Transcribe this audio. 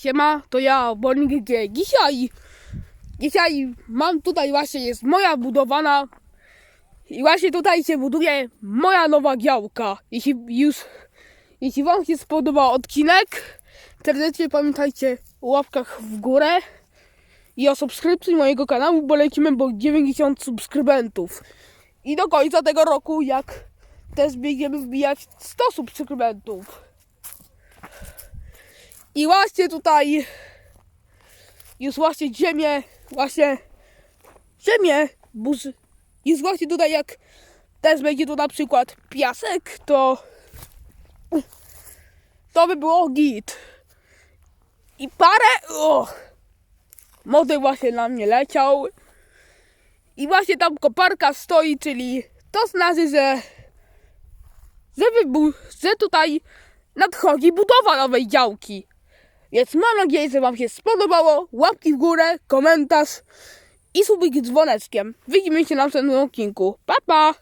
Siema, to ja, Bornik G. Dzisiaj, dzisiaj mam tutaj właśnie, jest moja budowana i właśnie tutaj się buduje moja nowa działka. Jeśli już, jeśli wam się spodobał odcinek, serdecznie pamiętajcie o łapkach w górę i o subskrypcji mojego kanału, bo lecimy po 90 subskrybentów. I do końca tego roku, jak też biegniemy wbijać 100 subskrybentów. I właśnie tutaj jest właśnie ziemię, właśnie ziemię, burz. Jest właśnie tutaj jak też będzie tu na przykład piasek, to to by było git. I parę, och, młody właśnie na mnie leciał. I właśnie tam koparka stoi, czyli to znaczy, że że, wybu- że tutaj nadchodzi budowa nowej działki. Więc mam nadzieję, że Wam się spodobało. Łapki w górę, komentarz i subik dzwoneczkiem. Widzimy się na następnym odcinku. Pa, pa!